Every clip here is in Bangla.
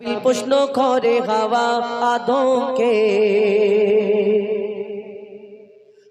প্রশ্ন করে হাওয়া আদমকে।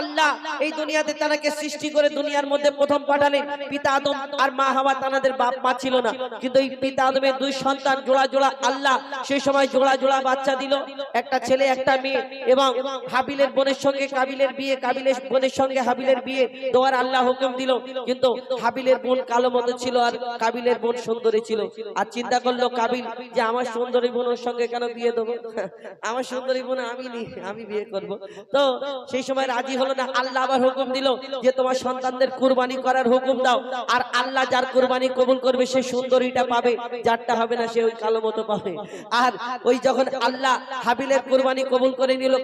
আল্লাহ এই দুনিয়াতে তানাকে সৃষ্টি করে দুনিয়ার মধ্যে প্রথম পাঠালেন পিতা আদম আর মা হাওয়া তানাদের বাপ মা ছিল না। কিন্তু এই পিতা আদমের দুই সন্তান জোড়া জোড়া আল্লাহ সেই সময় জোড়া জোড়া বাচ্চা দিল। একটা ছেলে, একটা মেয়ে এবং হাবিলের বোনের সঙ্গে কাবিলের বিয়ে, কাবিলের বোনের সঙ্গে হাবিলের বিয়ে দেওয়ার আল্লাহ হুকুম দিল। কিন্তু হাবিলের বোন কালো মতো ছিল আর কাবিলের বোন সুন্দরী ছিল। আর চিন্তা করল কাবিল যে আমার সুন্দরী বোনের সঙ্গে কেন বিয়ে দেবো? আমার সুন্দরী বোন আমি নি আমি বিয়ে করব। তো সেই সময় রাজি হলো না, আল্লাহ আবার হুকুম দিল যে তোমার সন্তানদের কুরবানি করার হুকুম দাও। আর আল্লাহ যার কুরবানি কবুল করবে, সে সুন্দরীটা পাবে, যারটা হবে না সে ওই কালো মতো পাবে। আর ওই যখন আল্লাহ হাবিলের কুরবানি কবুল করে নিল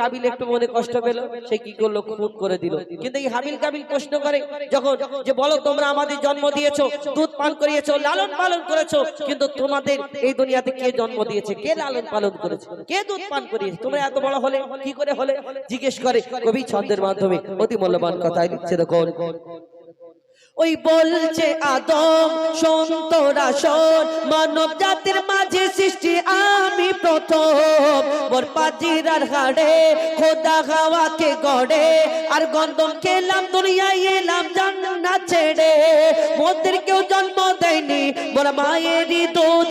কাবিল একটু মনে কষ্ট পেল, সে কি করল? খুন করে দিল। কিন্তু এই হাবিল কাবিল প্রশ্ন করে যখন যে, বলো তোমরা আমাদের জন্ম দিয়েছ, দুধ পান করিয়েছো, লালন পালন করেছ, কিন্তু তোমাদের এই দুনিয়াতে কে জন্ম দিয়েছে? কে লালন পালন করেছে? কে দুধ পান করিয়েছে? তোমরা এত বড় হলে, কি করে হলে? জিজ্ঞেস করে, কবি ছন্দের মাধ্যমে অতি মূল্যবান কথাই লিখছে দেখুন। ওই বলছে আদম সন্তরা শোন মানব জাতির মাঝে সৃষ্টি, আমি প্রথম। মোর পাজিরার হাড়ে খোদা হাওয়াকে গড়ে, আর গন্ধম খেলাম, দুনিয়ায় এলাম জান্নাত ছেড়ে। মোদের কেউ জন্ম দেয়নি, মোর মায়েরই দুধ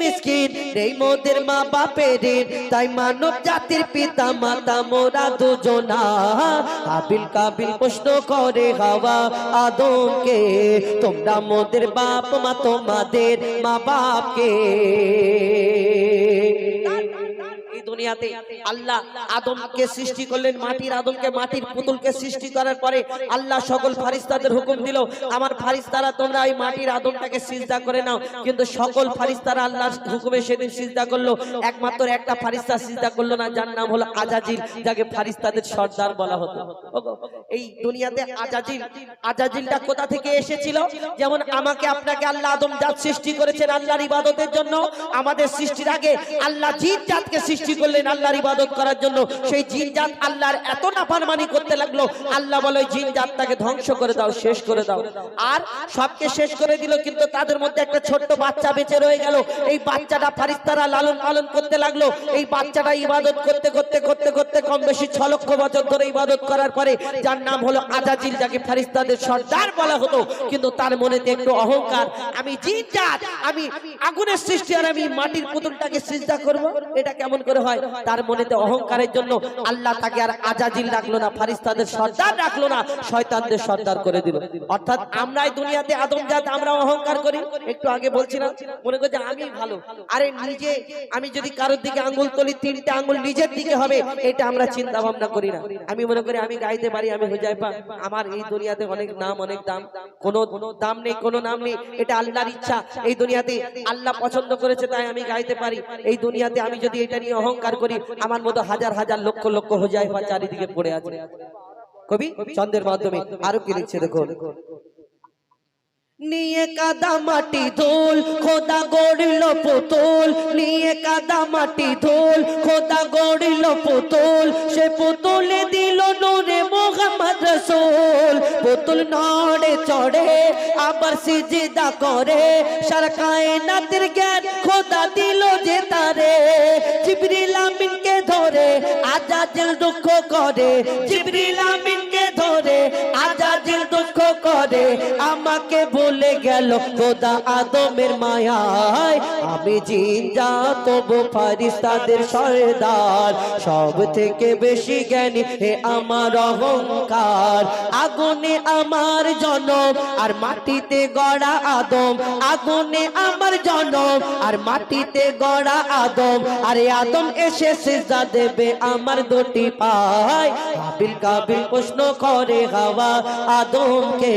মিসকিন, নেই মোদের মা বাপের তাই মানব জাতির পিতা, মাতা, মোরা দুজনা। আবিল কাবিল প্রশ্ন করে হাওয়া আদমকে, তোমরা মোদের বাপ, মা, তোমাদের মা বাপকে এই দুনিয়াতে আল্লাহ আদমকে সৃষ্টি করলেন, মাটির আদমকে মাটির পুতুলকে সৃষ্টি করার পরে আল্লাহ সকল ফারিস্তাদের হুকুম দিল, আমার ফারিস্তারা, তোমরা এই মাটির আদমটাকে সিজদা করে নাও। কিন্তু সকল ফারিস্তারা আল্লাহর হুকুমে সেদিন সিজদা করল। একমাত্র একটা ফারিস্তা সিজদা করল না, যার নাম হলো আজাজিল, যাকে ফারিস্তাদের সর্দার বলা হতো। এই দুনিয়াতে আজাজিল, আজাজিলটা কোথা থেকে এসেছিল? যেমন আমাকে, আপনাকে আল্লাহ আদম জাত সৃষ্টি করেছেন আল্লাহর ইবাদতের জন্য। আমাদের সৃষ্টির আগে আল্লাহ জিন জাতকে সৃষ্টি করলেন আল্লাহর ইবাদত করার জন্য। সেই জিন জাত আল্লাহর এত নাফরমানি করতে লাগল। আল্লাহ বলে, জিন জাতটাকে ধ্বংস করে দাও, শেষ করে দাও। আর সবকে শেষ করে দিল, কিন্তু তাদের মধ্যে একটা ছোট্ট বাচ্চা বেঁচে রয়ে গেল। এই বাচ্চাটা ফারিস্তারা লালন পালন করতে লাগল। এই বাচ্চাটা ইবাদত করতে করতে করতে করতে কম বেশি ছ লক্ষ বছর ধরে ইবাদত করার পরে যার নাম হলো আজাজিল, যাকে ফারিস্তাদের সর্দার বলা হতো, কিন্তু তার মনেতে একটু অহংকার। আমি জিন জাত, আমি আগুনের সৃষ্টি আর আমি মাটির পুতুলটাকে সিজদা করব। এটা কেমন করে হয়? তার মনেতে অহংকারের জন্য আল্লাহ তাকে আর আজাজিল রাখল না ফারিস্তাদের সর্দার রাখল না শয়তানদের সর্দার করে দিল। অর্থাৎ আমরাই দুনিয়াতে আদম জাত আমরা অহংকার করি। একটু আগে বলছিলাম মনে করছে আমি ভালো। আরে নিজে আমি যদি কারোর দিকে আঙ্গুল তুলি তিনটা আঙ্গুল নিজের দিকে হবে এটা আমরা চিন্তা ভাবনা করি না। আমি মনে করি আমি গাইতে পারি আমি হুজাইফা আমার এই দুনিয়াতে অনেক নাম অনেক দাম। কোনো দাম নেই কোনো নাম নেই এটা আল্লাহর ইচ্ছা। এই দুনিয়াতে আল্লাহ পছন্দ করেছে তাই আমি গাইতে পারি। এই দুনিয়াতে আমি যদি এটা নিয়ে অহংকার করি, আমার মতো হাজার হাজার লক্ষ লক্ষ হুজাইফা চারিদিকে পড়ে আছে। কবি চন্দ্রের মাধ্যমে আরও কি লিখছে দেখুন? নিয়ে কাদা মাটি ধুল, খোদা গড়িল পুতুল। নিয়ে কাদা মাটি ধুল, খোদা গড়িল পুতুল। সে পুতুলে দিল নূরে পুতুল নড়ে চড়ে, আবার সিজিদা করে। সারা কায়নাতের জ্ঞান খোদা দিল যে তারে। জিবরিল আমিনকে ধরে আজাজিল দুঃখ করে। জিবরিল আমিনকে ধরে করে আমাকে বলে গেল খোদা আদমের মায়ায়। আমি জিন্দা, তবু ফারিস্তাদের সরদার। সব থেকে বেশি জ্ঞানী হে আমার অহংকার। আগুনে আমার জনম আর মাটিতে গড়া আদম। আগুনে আমার জনম আর মাটিতে গড়া আদম। আরে আদম এসে সিজদা দেবে আমার দুটি পায়। কাবিল কাবিল প্রশ্ন করে হাওয়া আদমকে।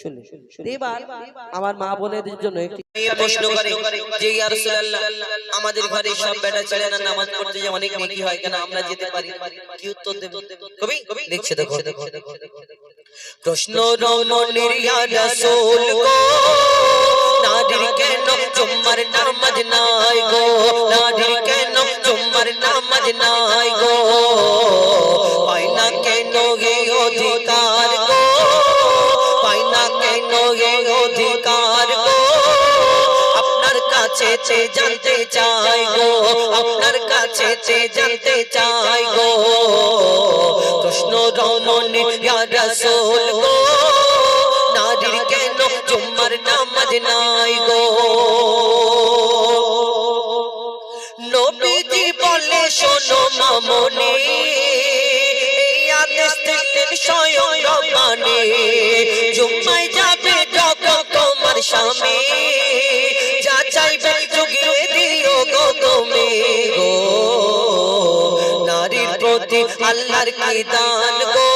শুনে শুনে এবার আমার মা বোনেদের জন্য একটি প্রশ্ন করে যে ইয়া রাসূলুল্লাহ আমাদের ঘরে সব বেটা ছেলেরা নামাজ পড়তে যে অনেক নেকি হয় কেন আমরা যেতে পারি না? কি উত্তর দেব? কবি দেখছে দেখো প্রশ্ন রমণের ইয়া রাসূল গো। নাদির কেন জুম্মার নামাজ নাই গো? নাদির কেন জুম্মার নামাজ নাই গো? কাছে জানতে চাই গো, আপনার কাছে জানতে চাই গো। প্রশ্ন রমণে ইয়া রাসূল গো, নারীর কেন জুম্মার নামাজ নাই গো? নবীজি বলে, শোনো মামনি আদেশ দিলেন স্বয়ং রব্বানি জুম্মায় যাবে যখন তোমার স্বামী। তুমি গো। নারীর প্রতি আল্লাহর কি দান গো?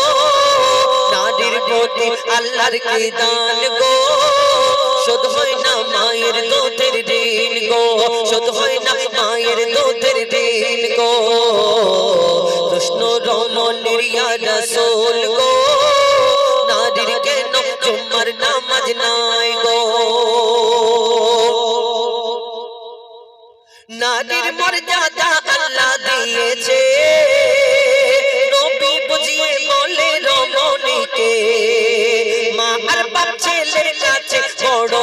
নারীর প্রতি আল্লাহর কি দান গো? শুধু হয় না মায়ের দুধের দিন গো। শুধু হয় না মায়ের দুধের দিন গো। কৃষ্ণ রমণের গো। নারীর কেন নামাজ নাই নারীর মর্যাদা আল্লাহ দিয়েছে। নবী বুঝিয়ে বলে রমণীকে মা আর বাপ ছেলের কাছে বড়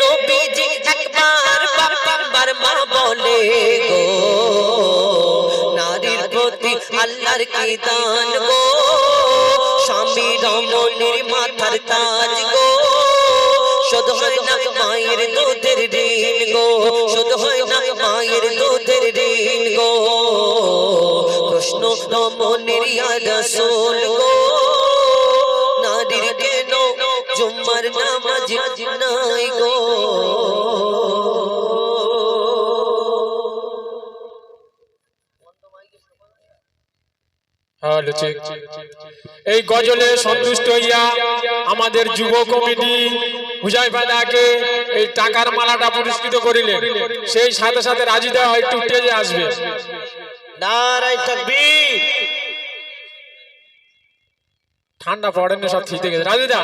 নবীজি একবার বারবার মা বলে গো নারীর প্রতি আল্লাহর কি দান গো? স্বামী রমণীর মাথার তাজ গো। শুধু হয় না মায়ের দুধের ঋণ গো, শুধু হয় না মায়ের দুধের ঋণ গো। কৃষ্ণ ইয়া রাসূল গো। নারীর কেন জুম্মার নামাজ নাই গো? এই গজলে সন্তুষ্ট হইয়া আমাদের যুব কমিটি হুজাইফাদাকে এই টাকার মালাটা পুরস্কৃত করিলেন। সেই সাথে সাথে রাজিদা একটু স্টেজে আসবে। ঠান্ডা পড়েন সব ঠিক গেছে। রাজিদা